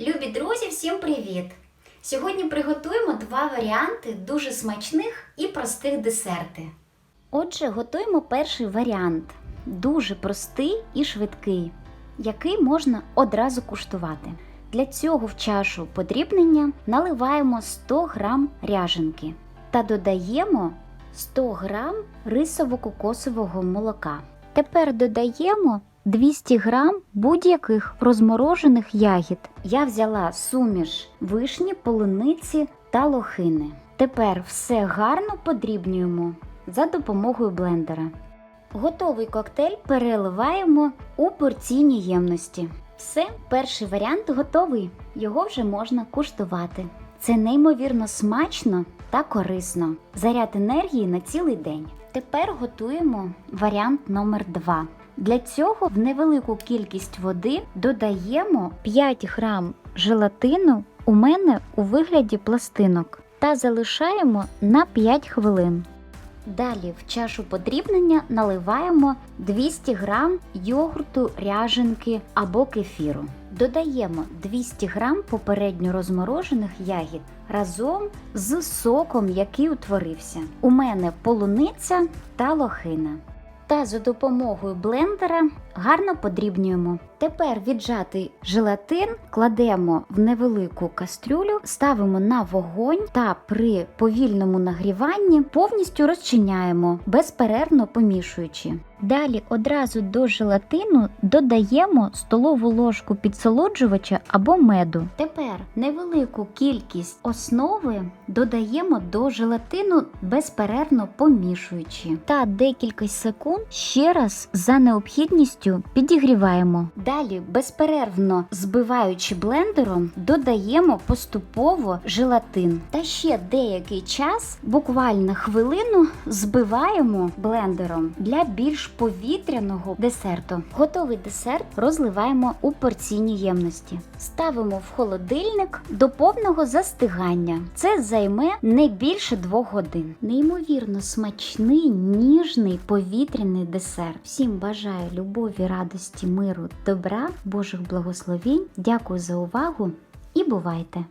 Любі друзі, всім привіт! Сьогодні приготуємо два варіанти дуже смачних і простих десерти. Отже, готуємо перший варіант дуже простий і швидкий, який можна одразу куштувати. Для цього в чашу подрібнення наливаємо 100 г ряженки та додаємо 100 г рисово-кокосового молока. Тепер додаємо 200 г будь-яких розморожених ягід. Я взяла суміш вишні, полуниці та лохини. Тепер все гарно подрібнюємо за допомогою блендера. Готовий коктейль переливаємо у порційні ємності. Все, перший варіант готовий. Його вже можна куштувати. Це неймовірно смачно та корисно. Заряд енергії на цілий день. Тепер готуємо варіант номер 2. Для цього в невелику кількість води додаємо 5 грам желатину у мене у вигляді пластинок та залишаємо на 5 хвилин. Далі в чашу подрібнення наливаємо 200 грам йогурту, ряженки або кефіру. Додаємо 200 грам попередньо розморожених ягід разом з соком, який утворився. У мене полуниця та лохина. Та за допомогою блендера гарно подрібнюємо. Тепер віджатий желатин кладемо в невелику кастрюлю, ставимо на вогонь та при повільному нагріванні повністю розчиняємо, безперервно помішуючи. Далі одразу до желатину додаємо столову ложку підсолоджувача або меду. Тепер невелику кількість основи додаємо до желатину безперервно помішуючи. Та декілька секунд ще раз за необхідністю підігріваємо. Далі, безперервно збиваючи блендером, додаємо поступово желатин. Та ще деякий час, буквально хвилину, збиваємо блендером для більш повітряного десерту. Готовий десерт розливаємо у порційні ємності. Ставимо в холодильник до повного застигання. Це займе не більше двох годин. Неймовірно смачний, ніжний повітряний десерт. Всім бажаю любові, радості, миру, добра, Божих благословінь. Дякую за увагу і бувайте!